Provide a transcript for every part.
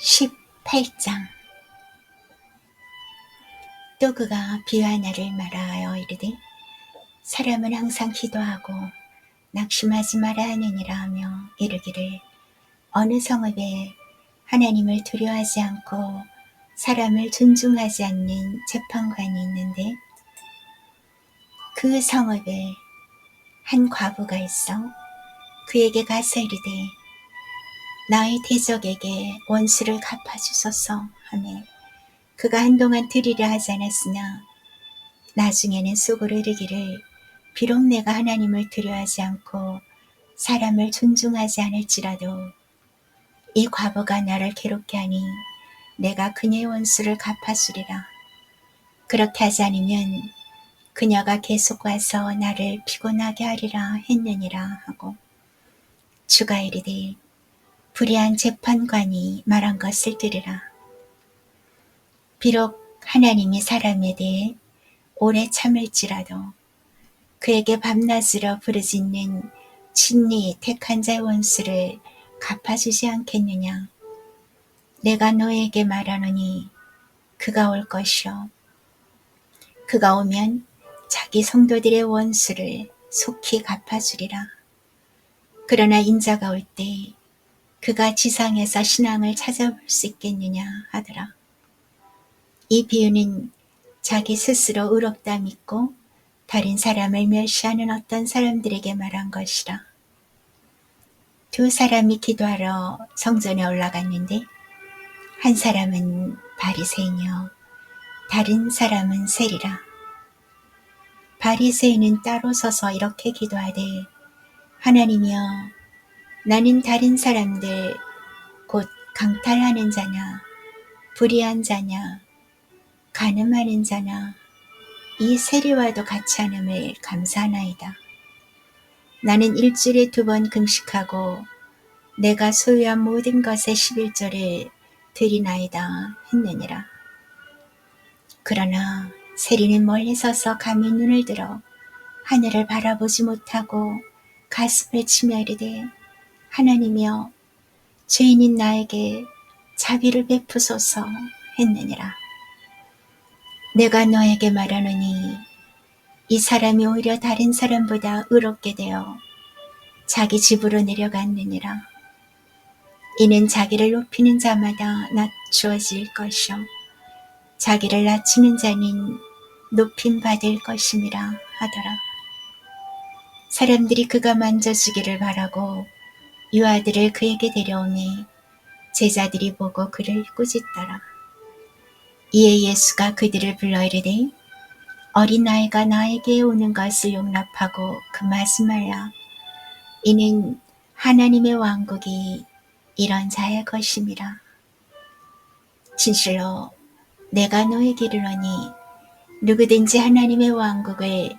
18장. 또 그가 비와나를 말하여 이르되 사람은 항상 기도하고 낙심하지 말아 하느니라 하며 이르기를 어느 성읍에 하나님을 두려워하지 않고 사람을 존중하지 않는 재판관이 있는데 그 성읍에 한 과부가 있어 그에게 가서 이르되 나의 대적에게 원수를 갚아주소서 하매 그가 한동안 드리려 하지 않았으나 나중에는 속으로 이르기를 비록 내가 하나님을 두려워하지 않고 사람을 존중하지 않을지라도 이 과부가 나를 괴롭게 하니 내가 그녀의 원수를 갚아주리라. 그렇게 하지 않으면 그녀가 계속 와서 나를 피곤하게 하리라 했느니라 하고 주가 이르되 불의한 재판관이 말한 것을 들으라. 비록 하나님이 사람에 대해 오래 참을지라도 그에게 밤낮으로 부르짖는 친히 택한 자의 원수를 갚아주지 않겠느냐. 내가 너에게 말하노니 그가 올 것이요. 그가 오면 자기 성도들의 원수를 속히 갚아주리라. 그러나 인자가 올 때 그가 지상에서 신앙을 찾아볼 수 있겠느냐 하더라. 이 비유는 자기 스스로 의롭다 믿고 다른 사람을 멸시하는 어떤 사람들에게 말한 것이라. 두 사람이 기도하러 성전에 올라갔는데 한 사람은 바리새인이요 다른 사람은 세리라. 바리새인은 따로 서서 이렇게 기도하되 하나님이여 나는 다른 사람들 곧 강탈하는 자냐 불의한 자냐 가늠하는 자나 이 세리와도 같이 하음을 감사하나이다. 나는 일주일에 두 번 금식하고 내가 소유한 모든 것의 11조를 드리나이다 했느니라. 그러나 세리는 멀리 서서 감히 눈을 들어 하늘을 바라보지 못하고 가슴을 치며 이르되 하나님이여 죄인인 나에게 자비를 베푸소서 했느니라. 내가 너에게 말하노니 이 사람이 오히려 다른 사람보다 의롭게 되어 자기 집으로 내려갔느니라. 이는 자기를 높이는 자마다 낮추어질 것이요. 자기를 낮추는 자는 높임 받을 것임이라 하더라. 사람들이 그가 만져주기를 바라고 유아들을 그에게 데려오매 제자들이 보고 그를 꾸짖더라. 이에 예수가 그들을 불러 이르되 어린아이가 나에게 오는 것을 용납하고 금하지 말라. 이는 하나님의 왕국이 이런 자의 것임이라. 진실로 내가 너에게 이르노니 누구든지 하나님의 왕국을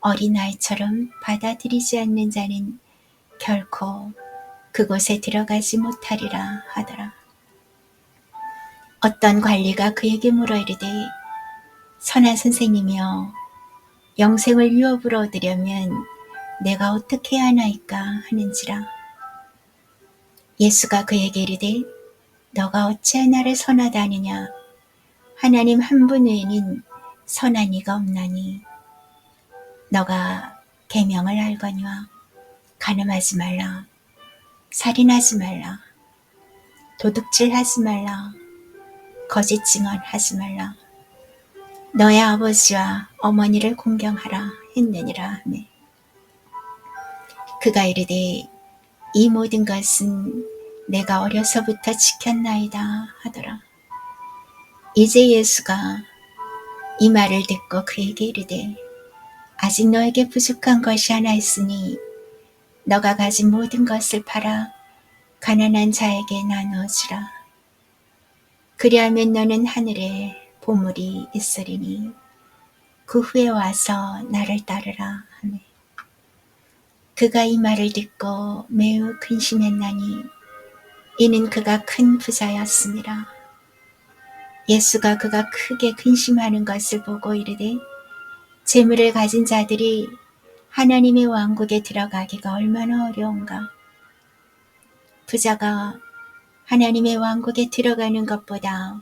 어린아이처럼 받아들이지 않는 자는 결코 그곳에 들어가지 못하리라 하더라. 어떤 관리가 그에게 물어 이르되 선한 선생님이여 영생을 유업으로 얻으려면 내가 어떻게 해야 하나이까 하는지라. 예수가 그에게 이르되 너가 어찌 나를 선하다 하느냐? 하나님 한 분 외에는 선한 이가 없나니. 너가 계명을 알거니와 가늠하지 말라 살인하지 말라 도둑질 하지 말라 거짓 증언하지 말라. 너의 아버지와 어머니를 공경하라 했느니라 하매 그가 이르되 이 모든 것은 내가 어려서부터 지켰나이다 하더라. 이제 예수가 이 말을 듣고 그에게 이르되 아직 너에게 부족한 것이 하나 있으니 너가 가진 모든 것을 팔아 가난한 자에게 나누어주라. 그리하면 너는 하늘에 보물이 있으리니 그 후에 와서 나를 따르라 하네. 그가 이 말을 듣고 매우 근심했나니 이는 그가 큰 부자였습니다. 예수가 그가 크게 근심하는 것을 보고 이르되 재물을 가진 자들이 하나님의 왕국에 들어가기가 얼마나 어려운가. 부자가 하나님의 왕국에 들어가는 것보다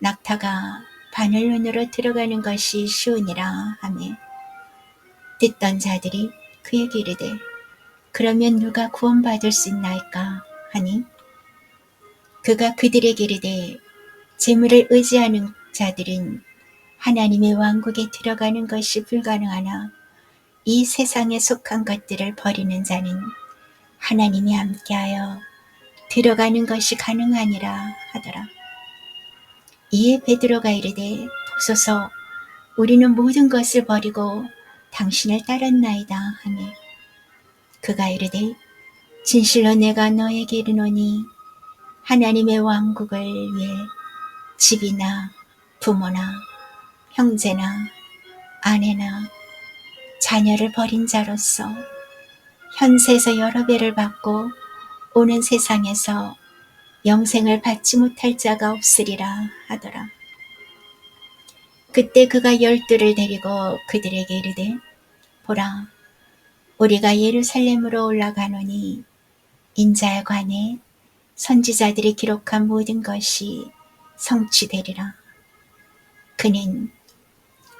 낙타가 바늘론으로 들어가는 것이 쉬우니라 하며 듣던 자들이 그에게 이르되 그러면 누가 구원받을 수 있나이까 하니 그가 그들에게 이르되 재물을 의지하는 자들은 하나님의 왕국에 들어가는 것이 불가능하나 이 세상에 속한 것들을 버리는 자는 하나님이 함께하여 들어가는 것이 가능하니라 하더라. 이에 베드로가 이르되 보소서 우리는 모든 것을 버리고 당신을 따랐나이다 하니 그가 이르되 진실로 내가 너에게 이르노니 하나님의 왕국을 위해 집이나 부모나 형제나 아내나 자녀를 버린 자로서 현세에서 여러 배를 받고 오는 세상에서 영생을 받지 못할 자가 없으리라 하더라. 그때 그가 열두를 데리고 그들에게 이르되 보라 우리가 예루살렘으로 올라가노니 인자에 관해 선지자들이 기록한 모든 것이 성취되리라. 그는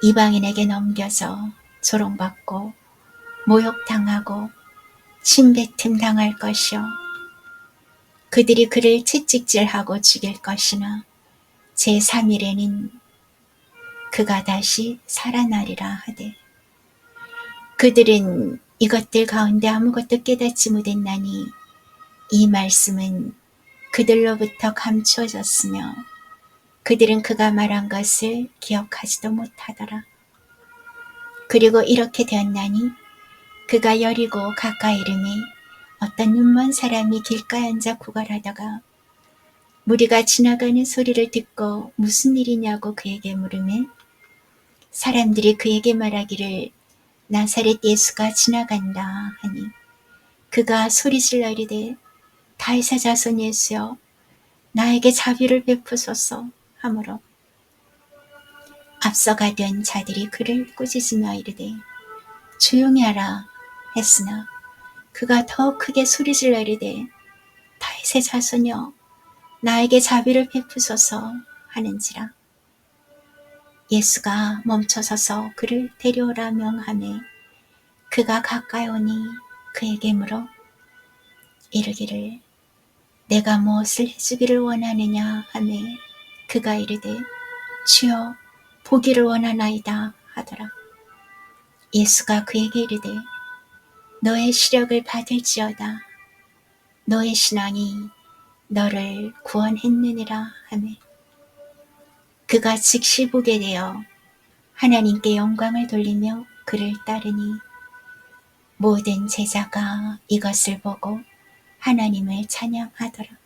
이방인에게 넘겨서 조롱받고 모욕당하고 침뱉음 당할 것이요 그들이 그를 채찍질하고 죽일 것이나 제3일에는 그가 다시 살아나리라 하되 그들은 이것들 가운데 아무것도 깨닫지 못했나니 이 말씀은 그들로부터 감추어졌으며 그들은 그가 말한 것을 기억하지도 못하더라. 그리고 이렇게 되었나니 그가 여리고 가까이 이름에 어떤 눈먼 사람이 길가에 앉아 구걸하다가 무리가 지나가는 소리를 듣고 무슨 일이냐고 그에게 물으매 사람들이 그에게 말하기를 나사렛 예수가 지나간다 하니 그가 소리질러 이르되 다이사 자손 예수여 나에게 자비를 베푸소서 하므로 앞서가던 자들이 그를 꾸짖으며 이르되 조용히 하라 했으나 그가 더 크게 소리질러 이르되 다윗의 자손여 나에게 자비를 베푸소서 하는지라. 예수가 멈춰서서 그를 데려오라 명하매 그가 가까이 오니 그에게 물어 이르기를 내가 무엇을 해주기를 원하느냐 하매 그가 이르되 주여 보기를 원하나이다 하더라. 예수가 그에게 이르되 너의 시력을 받을지어다. 너의 신앙이 너를 구원했느니라 하매 그가 즉시 보게 되어 하나님께 영광을 돌리며 그를 따르니 모든 제자가 이것을 보고 하나님을 찬양하더라.